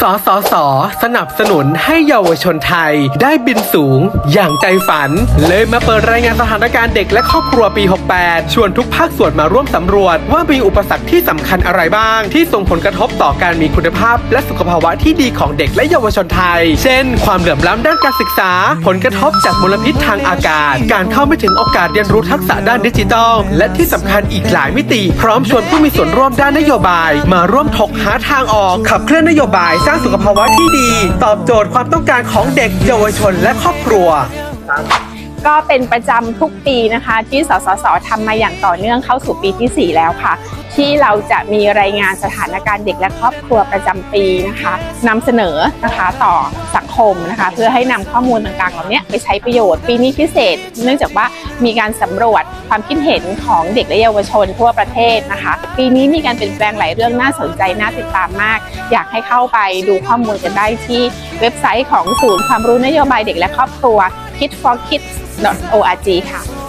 สสส สนับสนุนให้เยาวชนไทยได้บินสูงอย่างใจฝัน เลยมาเปิดรายงานสถานการณ์เด็กและครอบครัวปี 68 ชวนทุกภาคส่วนมาร่วมสำรวจ ว่ามีอุปสรรคที่สำคัญอะไรบ้าง ที่ส่งผลกระทบต่อการมีคุณภาพ และสุขภาวะที่ดีของเด็กและเยาวชนไทย เช่น ความเหลื่อมล้ำด้านการศึกษา ผลกระทบจากมลพิษทางอากาศ การเข้าไม่ถึงโอกาสเรียนรู้ทักษะด้านดิจิทัล และที่สำคัญอีกหลายมิติ พร้อมชวนผู้มีส่วนร่วมด้านนโยบาย มาร่วมถกหาทางออกขับเคลื่อนนโยบายสร้างสุขภาวะที่ดี ตอบโจทย์ความต้องการของเด็กเยาวชนและครอบครัว ก็เป็นประจำทุกปีนะคะ ที่สสสทำมาอย่างต่อเนื่องเข้าสู่ปีที่ 4 แล้วค่ะ ที่เราจะมีรายงานสถานการณ์เด็กและครอบครัวประจำปีนะคะนำเสนอนะคะต่อสังคมนะคะ เพื่อให้นำข้อมูลต่างๆ เหล่านี้ไปใช้ประโยชน์ปีนี้พิเศษ เนื่องจากว่ามีการสำรวจความคิดเห็นของเด็กและเยาวชนทั่วประเทศนะคะ ปีนี้มีการเปลี่ยนแปลงหลายเรื่องน่าสนใจน่าติดตามมาก อยากให้เข้าไปดูข้อมูลกันได้ที่เว็บไซต์ของศูนย์ความรู้นโยบายเด็กและครอบครัว kid for kids org ค่ะ